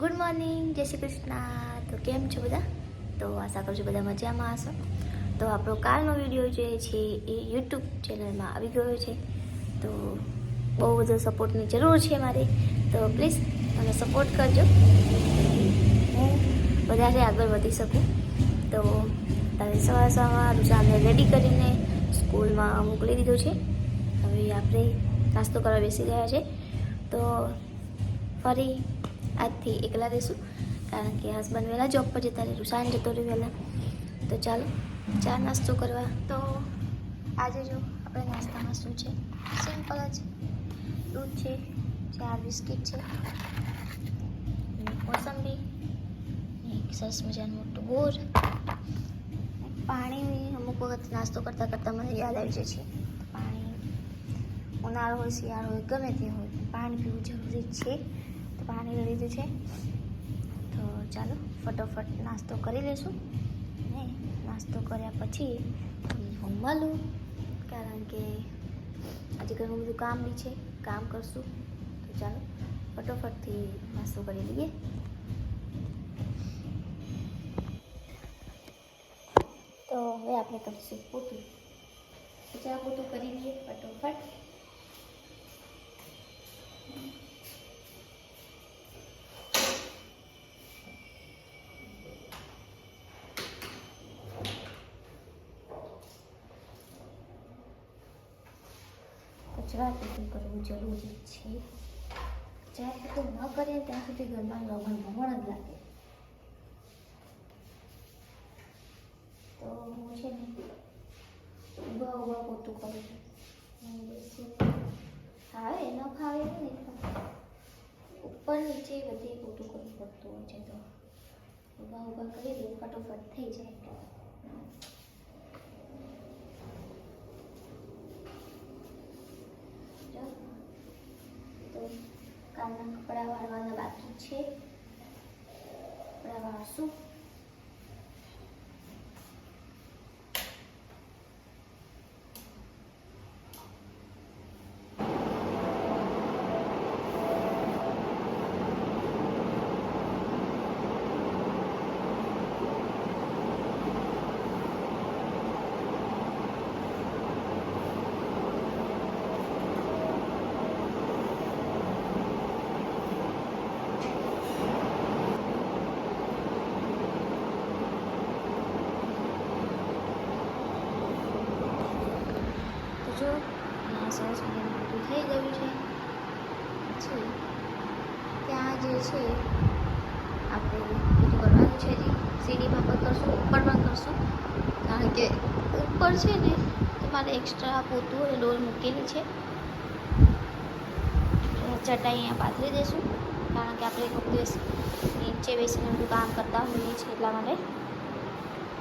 Good morning જય શ્રી કૃષ્ણ. તો કેમ છો બધા? તો આશા કરું છું બધા મજામાં હશો. તો આપણો કાલનો વીડિયો જે છે એ યુટ્યુબ ચેનલમાં આવી ગયો છે. તો બહુ બધો સપોર્ટની જરૂર છે મારે. તો પ્લીઝ મને સપોર્ટ કરજો. હું વધારે આગળ વધી શકું. તો તારે સવાર સવારમાં રૂસાને રેડી કરીને સ્કૂલમાં મોકલી દીધો છે. હવે આપણે નાસ્તો કરવા બેસી ગયા છે. તો ફરી આજથી એકલા રહીશું. કારણ કે હસબન્ડ વહેલા જોબ પર જતા રહે સાંજ જતો રહ્યું વહેલા. તો ચાલો, ચા નાસ્તો કરવા. તો આજે જો આપણે નાસ્તામાં શું છે? સિમ્પલ જ દૂધ છે, ચાર બિસ્કિટ છે મોસંબી એક સરસ મજાનું મોટું બોર. પાણી અમુક વખત નાસ્તો કરતાં કરતાં મને યાદ આવી જાય છે. પાણી ઉનાળો હોય, શિયાળો હોય, ગમે તે હોય, પાણી પીવું જરૂરી છે. પાણી લીધું છે. તો ચાલો, ફટોફટ નાસ્તો કરી લઈશું અને નાસ્તો કર્યા પછી હું મળું કારણ કે આજે ઘણું બધું કામ બી છે. કામ કરશું. તો ચાલો, ફટોફટથી નાસ્તો કરી લઈએ. તો હવે આપણે કરીશું પોતું. તો ચા પોતું કરી લઈએ ફટોફટ. કચરા પેટી કરવું જરૂરી છે. જ્યાં પોતું ન કરીએ, ત્યાં સુધી ઘરમાં ગમણ ગમણ જ લાગે. તો હું છે ને ઊભા ઊભા પોતું કરું છું. ફાવે, ન ફાવે નહીં ઉપર નીચે બધે પોતું કરવું પડતું હોય છે તો. ઊભા ઊભા કરી દઉં ફટોફટ થઈ જાય જો તો કાલના કપડાં વાળવાના બાકી છે. કપડાં વાળશું તો જો અહીંયા સરસ મજાનું બધું થઈ ગયું છે. પછી ત્યાં જે છે, આપણે બધું કરવાનું છે સીડીમાં પણ કરશું ઉપર પણ કરશું. કારણ કે ઉપર છે ને તમારે એક્સ્ટ્રા પોતું અને ડોલ મૂકેલી છે. ચટાઈ અહીંયા પાથરી દઈશું. કારણ કે આપણે એક દિવસ નીચે બેસીને બધું કામ કરતા હોઈએ છીએ એટલા માટે.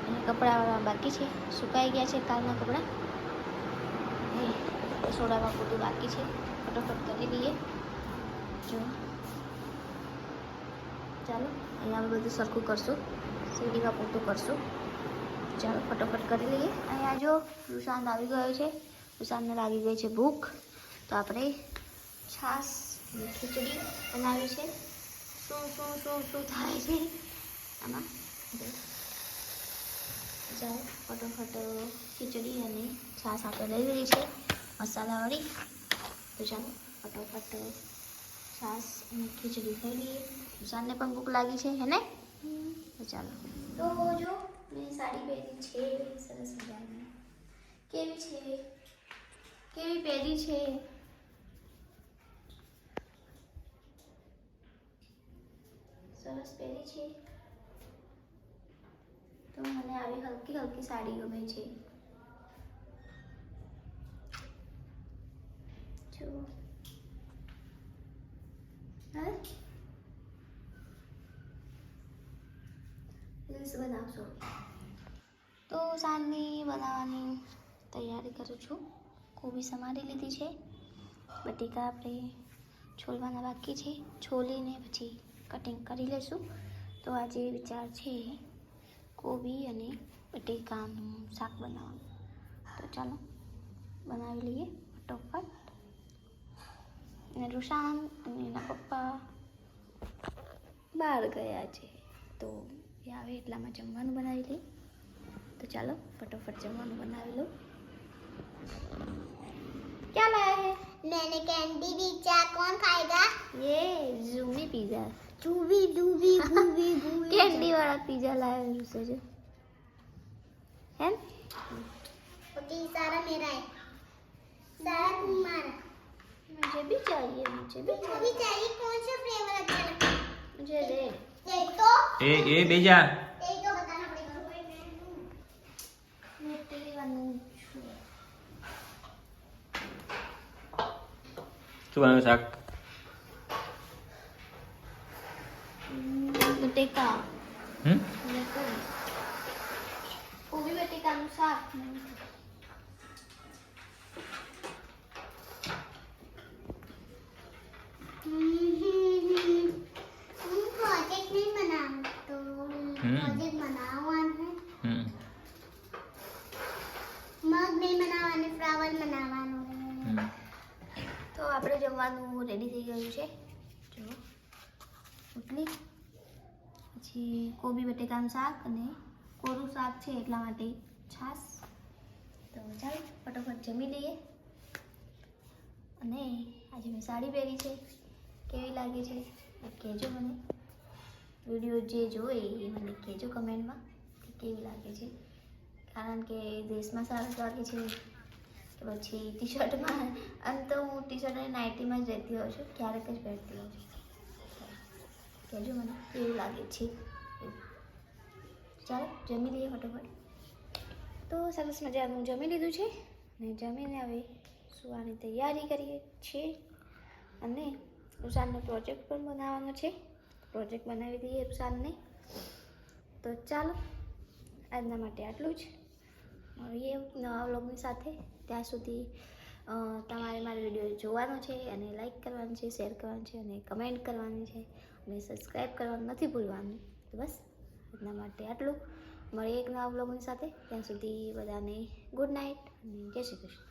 અને કપડાં બાકી છે. સુકાઈ ગયા છે કાલના કપડાં. એ સોડામાં પોતું બાકી છે. ફટોફટ કરી દઈએ. જો. ચાલો, અહીંયા આપણે બધું સરખું કરશું. સીડીમાં પૂરતું કરશું. ચાલો, ફટોફટ કરી લઈએ. અહીંયા જો રૂશાંત આવી ગયો છે. રૂશાંતને લાગી ગઈ છે ભૂખ. તો આપણે છાશ ખીચડી બનાવી છે. શું શું શું શું થાય છે? આમાં. ચાલો, ફટોફટ ખીચડી અને છાશ આપણે લઈ લીધી છે. મસાલાવાળી તો ચાલો ફટોફટ છાશ અને ખીચડી ખાઈ લઈએ સુશાંતને પણ ભૂખ લાગી છે હે ને તો ચાલો તો જો મેં સાડી પહેરી છે સરસ મજાની કેવી છે કેવી પહેરી છે સરસ પહેરી છે તો મને આવી હલકી હલકી સાડી ગમે છે રીલ્સ બનાવશો તો સાંજની બનાવવાની તૈયારી કરું છું. કોબી સમારી લીધી છે. બટેકા આપણે છોલવાના બાકી છે. છોલીને પછી કટિંગ કરી લઈશું તો આજે વિચાર છે કોબી અને બટેકાનું શાક બનાવવાનું. તો ચાલો, બનાવી લઈએ ફટોફટ. અને રૂશાન અને એના પપ્પા બહાર ગયા છે તો એ આવે એટલામાં જમવાનું બનાવી લઈ તો ચાલો ફટોફટ જમવાનું બનાવી લો क्या लाया है मैंने कैंडी पिज्जा कौन खाएगा ये जूमी पिज्जा जूबी जूबी जूबी जूबी कैंडी वाला पिज्जा लाया है दूसरे जो है ओके सारा मेरा है सारा तुम्हारा मुझे भी चाहिए मुझे भी तुमको भी चाहिए कौन सा फ्लेवर अच्छा लगता है मुझे दे एक तो એ એ બેજા एक तो बताना पड़ेगा मैं તેવાનું છું શું બનાવ્યું શાક બટેકા હમ અને કોબી કોબી બટેકાનું શાક પ્રોજેક્ટ બનાવવાનું છે મગ નહીં બનાવવાનું ફ્લાવર બનાવવાનું. તો આપણે જમવાનું રેડી થઈ ગયું છે. જો. રોટલી પછી કોબી બટેકાનું શાક અને કોરું શાક છે એટલા માટે છાશ. તો ચાલો ફટોફટ જમી લઈએ. અને આજે મેં સાડી પહેરી છે. કેવી લાગે છે? કહેજો મને. વીડિયો જે જોઈ એ મને કહેજો કમેન્ટમાં કે કેવી લાગે છે. કારણ કે દેશમાં સારું લાગે છે. કે પછી ટી શર્ટમાં આમ તો હું ટી શર્ટ અને નાઇટીમાં જ રહેતી હોઉં છું, ક્યારેક જ પહેરતી હોઉં છું. કહેજો મને કેવું લાગે છે. ચાલો, જમી લઈએ ફટોફટ. તો સરસ મજાનું જમી લીધું છે ને જમીને હવે સુવાની તૈયારી કરીએ છીએ. અને ઉષાનો પ્રોજેક્ટ પણ બનાવવાનો છે. પ્રોજેક્ટ બનાવી દઈએ ઉષાનને તો ચાલો, આજના માટે આટલું જ. મળીએ નવા વ્લોગની સાથે. ત્યાં સુધી તમારે મારો વીડિયો જોવાનો છે અને લાઈક કરવાનું છે, શેર કરવાનું છે અને કમેન્ટ કરવાની છે અને સબસ્ક્રાઈબ કરવાનું નથી ભૂલવાનું. તો બસ, આજના માટે આટલું. મળીએ એક નવા વ્લોગની સાથે. ત્યાં સુધી બધાને ગુડ નાઇટ અને જય શ્રી કૃષ્ણ.